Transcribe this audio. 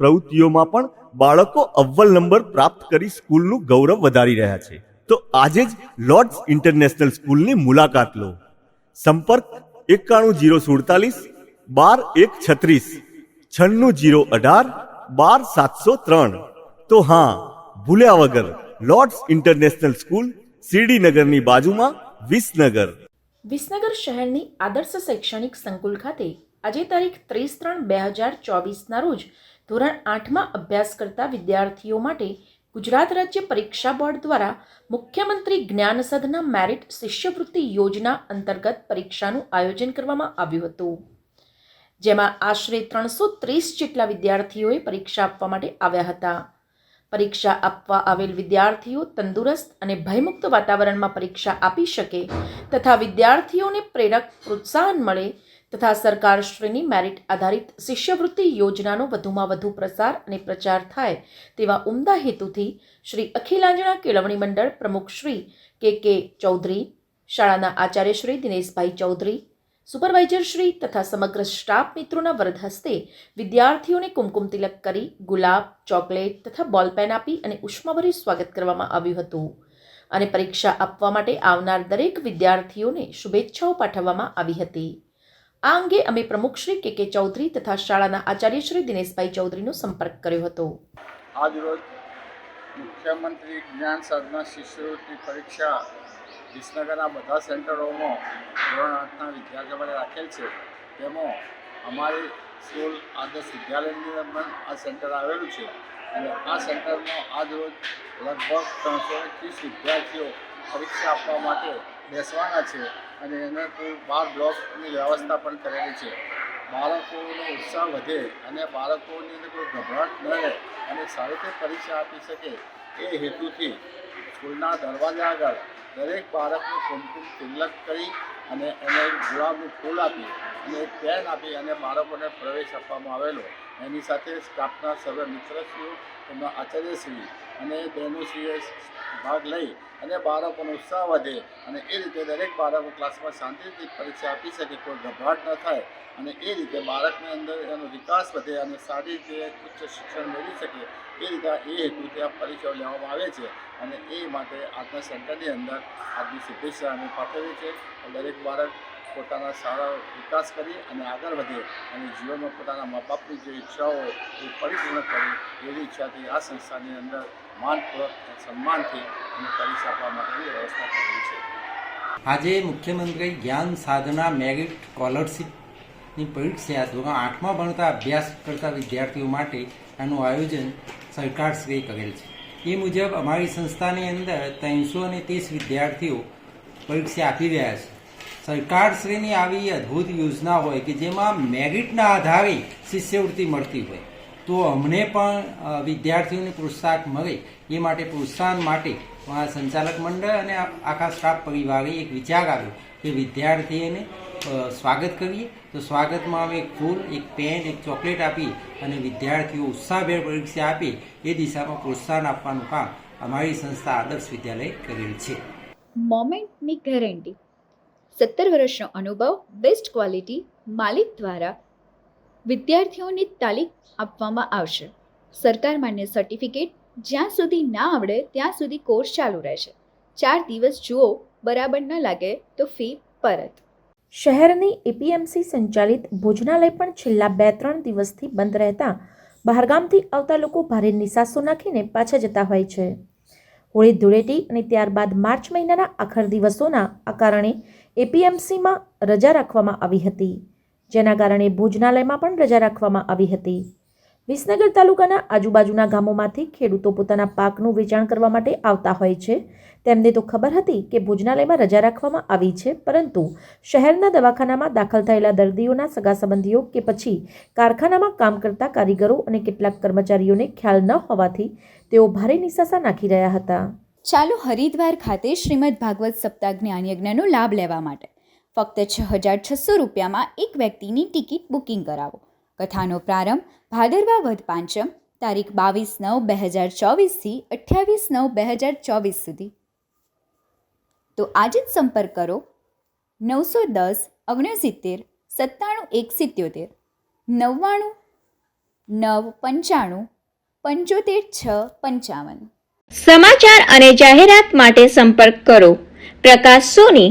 પ્રવૃત્તિઓમાં પણ બાળકો અવ્વલ નંબર પ્રાપ્ત કરી સ્કૂલનું ગૌરવ વધારી રહ્યા છે. તો આજે જ લોર્ડ્સ ઇન્ટરનેશનલ સ્કૂલની મુલાકાત લો. સંપર્ક એકાણું જીરો સુડતાલીસ બાર એક છત્રીસ છન્નું જીરો અઢાર બાર સાતસો ત્રણ. તો હા, ભૂલ્યા વગર લોર્ડ્સ ઇન્ટરનેશનલ સ્કૂલ શિરડીનગરની બાજુમાં વિસનગર. વિસનગર શહેરની આદર્શ શૈક્ષણિક સંકુલ ખાતે આજે તારીખ ત્રીસ ત્રણ બે હજાર ચોવીસના રોજ ધોરણ આઠમાં અભ્યાસ કરતા વિદ્યાર્થીઓ માટે ગુજરાત રાજ્ય પરીક્ષા બોર્ડ દ્વારા મુખ્યમંત્રી જ્ઞાન સદના મેરિટ શિષ્યવૃત્તિ યોજના અંતર્ગત પરીક્ષાનું આયોજન કરવામાં આવ્યું હતું. જેમાં આશરે ત્રણસો ત્રીસ જેટલા વિદ્યાર્થીઓએ પરીક્ષા આપવા માટે આવ્યા હતા. પરીક્ષા આપવા આવેલ વિદ્યાર્થીઓ તંદુરસ્ત અને ભયમુક્ત વાતાવરણમાં પરીક્ષા આપી શકે તથા વિદ્યાર્થીઓને પ્રેરક પ્રોત્સાહન મળે તથા સરકારશ્રીની મેરિટ આધારિત શિષ્યવૃત્તિ યોજનાનો વધુમાં વધુ પ્રસાર અને પ્રચાર થાય તેવા ઉમદા હેતુથી શ્રી અખિલાંજણા કેળવણી મંડળ પ્રમુખ શ્રી કે કે ચૌધરી, શાળાના આચાર્ય શ્રી દિનેશભાઈ ચૌધરી, સુપરવાઇઝર શ્રી તથા સમગ્ર સ્ટાફ મિત્રોના વરદ હસ્તે વિદ્યાર્થીઓને કુમકુમ તિલક કરી ગુલાબ, ચોકલેટ તથા બોલપેન આપી અને ઉષ્માભર્યું સ્વાગત કરવામાં આવ્યું હતું. અને પરીક્ષા આપવા માટે આવનાર દરેક વિદ્યાર્થીઓને શુભેચ્છાઓ પાઠવવામાં આવી હતી. આ અંગે અમે પ્રમુખ શ્રી કે કે ચૌધરી તથા શાળાના આચાર્ય શ્રી દિનેશભાઈ ચૌધરીનો સંપર્ક કર્યો હતો. આજરોજ મુખ્યમંત્રી જ્ઞાન સાધના શિષ્યવૃત્તિ પરીક્ષા વિસનગરના બધા સેન્ટરોમાં ધોરણ આઠના વિદ્યાર્થીઓ માટે રાખેલ છે. તેમાં અમારી સ્કૂલ આદર્શ વિદ્યાલયની પણ આ સેન્ટર આવેલું છે. અને આ સેન્ટરમાં આજરોજ લગભગ ત્રણસો ત્રીસ વિદ્યાર્થીઓ પરીક્ષા આપવા માટે બેસવાના છે. અને એને બાર બ્લોકની વ્યવસ્થા પણ કરેલી છે. બાળકોનો ઉત્સાહ વધે અને બાળકોની અંદર કોઈ ગભરાટ ન રહે અને સારી રીતે પરીક્ષા આપી શકે એ હેતુથી સ્કૂલના દરવાજા આગળ દરેક બાળકને કુમકુમ તિલક કરી અને એને ગુલાબનું ફૂલ આપી અને પેન આપી અને બાળકોને પ્રવેશ આપવામાં આવેલો. એની સાથે સ્ટાફના સર્વે મિત્રશ્રીઓ તેમના આચાર્યશ્રી અને બહેનોશ્રીએ ભાગ લઈ અને બાળકોનો ઉત્સાહ વધે અને એ રીતે દરેક બાળકો ક્લાસમાં શાંતિથી પરીક્ષા આપી શકે, કોઈ ગભરાટ ન થાય અને એ રીતે બાળકની અંદર એનો વિકાસ વધે અને સારી રીતે ઉચ્ચ શિક્ષણ મેળવી શકે એ રીતે એ હેતુથી આ પરીક્ષાઓ લેવામાં આવે છે અને એ માટે આજના સેન્ટરની અંદર આજની શુભેચ્છા અમે પાઠવીએ છીએ દરેક બાળક પોતાના સારા વિકાસ કરી અને આગળ વધે અને જીવનમાં પોતાના મા બાપની જે ઈચ્છાઓ એ પરિપૂર્ણ કરે એવી ઈચ્છાથી આ સંસ્થાની અંદર આજે મુખ્યમંત્રી જ્ઞાન સાધના મેરિટ સ્કોલરશીપની પરીક્ષા ધોરણ આઠમાં ભણતા અભ્યાસ કરતા વિદ્યાર્થીઓ માટે આનું આયોજન સરકારશ્રીએ કરેલ છે. એ મુજબ અમારી સંસ્થાની અંદર ત્રણસો અને ત્રીસ વિદ્યાર્થીઓ પરીક્ષા આપી રહ્યા છે. સરકારશ્રીની આવી અદ્ભુત યોજના હોય કે જેમાં મેરિટના આધારે શિષ્યવૃત્તિ મળતી હોય. તો અમને પણ વિદ્યાર્થીઓને પ્રોત્સાહન મળે. એ માટે પ્રોત્સાહન માટે સંચાલક મંડળ અને આખા સ્ટાફ પરિવારે એક વિચાર આવ્યો કે વિદ્યાર્થીઓને સ્વાગત કરીએ. તો સ્વાગતમાં અમે એક ફૂલ, એક પેન, એક ચોકલેટ આપી અને વિદ્યાર્થીઓ ઉત્સાહભેર પરીક્ષા આપે. એ દિશામાં પ્રોત્સાહન આપવાનું કામ અમારી સંસ્થા આદર્શ વિદ્યાલય કરેલ છે. મોમેન્ટની ગેરંટી સત્તર વર્ષનો અનુભવ બેસ્ટ ક્વોલિટી માલિક દ્વારા વિદ્યાર્થીઓને તાલીમ આપવામાં આવશે. સરકાર માન્ય સર્ટિફિકેટ જ્યાં સુધી ના આવડે ત્યાં સુધી કોર્સ ચાલુ રહેશે. ચાર દિવસ જુઓ, બરાબર ન લાગે તો ફી પરત. શહેરની એપીએમસી સંચાલિત ભોજનાલય પણ છેલ્લા બે ત્રણ દિવસથી બંધ રહેતા બહારગામથી આવતા લોકો ભારે નિસાસો નાખીને પાછા જતા હોય છે. હોળી ધૂળેટી અને ત્યારબાદ માર્ચ મહિનાના આખર દિવસોના આ કારણે એપીએમસીમાં રજા રાખવામાં આવી હતી. જેના કારણે ભોજનાલયમાં પણ રજા રાખવામાં આવી હતી. વિસનગર તાલુકાના આજુબાજુના ગામોમાંથી ખેડૂતો પોતાના પાકનું વેચાણ કરવા માટે આવતા હોય છે. તેમને તો ખબર હતી કે ભોજનાલયમાં રજા રાખવામાં આવી છે, પરંતુ શહેરના દવાખાનામાં દાખલ થયેલા દર્દીઓના સગા સંબંધીઓ કે પછી કારખાનામાં કામ કરતા કારીગરો અને કેટલાક કર્મચારીઓને ખ્યાલ ન હોવાથી તેઓ ભારે નિશાસા નાખી રહ્યા હતા. ચાલો હરિદ્વાર ખાતે શ્રીમદ ભાગવત સપ્તાહ જ્ઞાનયજ્ઞનો લાભ લેવા માટે. ફક્ત છ હજાર છસો રૂપિયામાં એક વ્યક્તિની ટિકિટ બુકિંગ કરાવો. કથાનો પ્રારંભ ભાદરવા વધ પાંચમ, તારીખ બાવીસ નવ બે હજાર ચોવીસથી અઠ્યાવીસ નવ બે હજાર ચોવીસ સુધી. તો આજે જ સંપર્ક કરો નવસો દસ ઓગણસિત્તેર સત્તાણું એક સિત્યોતેર નવ્વાણું નવ પંચાણું પંચોતેર છ પંચાવન. સમાચાર અને જાહેરાત માટે સંપર્ક કરો. પ્રકાશ સોની